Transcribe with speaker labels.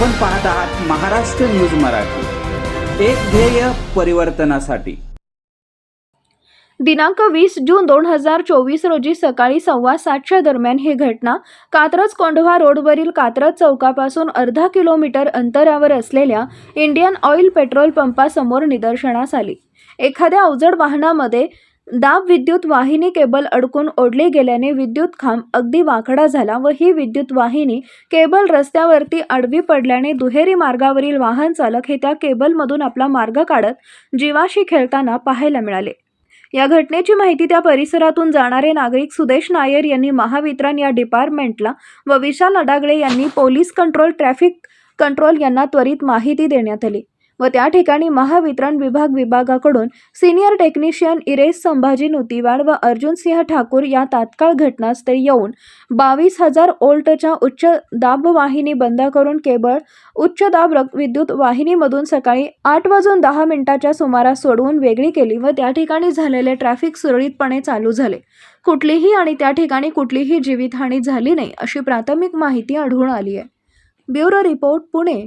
Speaker 1: पाहत आहात महाराष्ट्र न्यूज मराठी. एक ध्येय परिवर्तनासाठी.
Speaker 2: दिनांक वीस जून दोन हजार चोवीस रोजी सकाळी सव्वा सातच्या दरम्यान ही घटना कात्रज कोंढवा रोडवरील कात्रज चौकापासून अर्धा किलोमीटर अंतरावर असलेल्या इंडियन ऑइल पेट्रोल पंपासमोर निदर्शनास आली. एखाद्या अवजड वाहनामध्ये दाब विद्युत वाहिनी केबल अडकून ओढली गेल्याने विद्युत खांब अगदी वाकडा झाला व ही विद्युत वाहिनी केबल रस्त्यावरती आडवी पडल्याने दुहेरी मार्गावरील वाहन चालक हे त्या केबलमधून आपला मार्ग काढत जीवाशी खेळताना पाहायला मिळाले. या घटनेची माहिती त्या परिसरातून जाणारे नागरिक सुदेश नायर यांनी महावितरण या डिपार्टमेंटला व विशाल अडागळे यांनी पोलीस कंट्रोल ट्रॅफिक कंट्रोल यांना त्वरित माहिती देण्यात आली. व त्या ठिकाणी महावितरण विभाग विभागाकडून सिनियर टेक्निशियन इरेश संभाजी नुतीवाड व अर्जुन सिंह ठाकूर या तात्काळ घटनास्थळी येऊन बावीस हजार ओल्टच्या उच्च दाब वाहिनी बंद करून केबळ उच्च दाब रक- विद्युत वाहिनीमधून सकाळी आठ वाजून दहा मिनिटाच्या सुमारास सोडवून वेगळी केली व त्या ठिकाणी झालेले ट्रॅफिक सुरळीतपणे चालू झाले. कुठलीही आणि त्या ठिकाणी कुठलीही जीवितहानी झाली नाही अशी प्राथमिक माहिती आढळून आली आहे ब्युरो रिपोर्ट पुणे.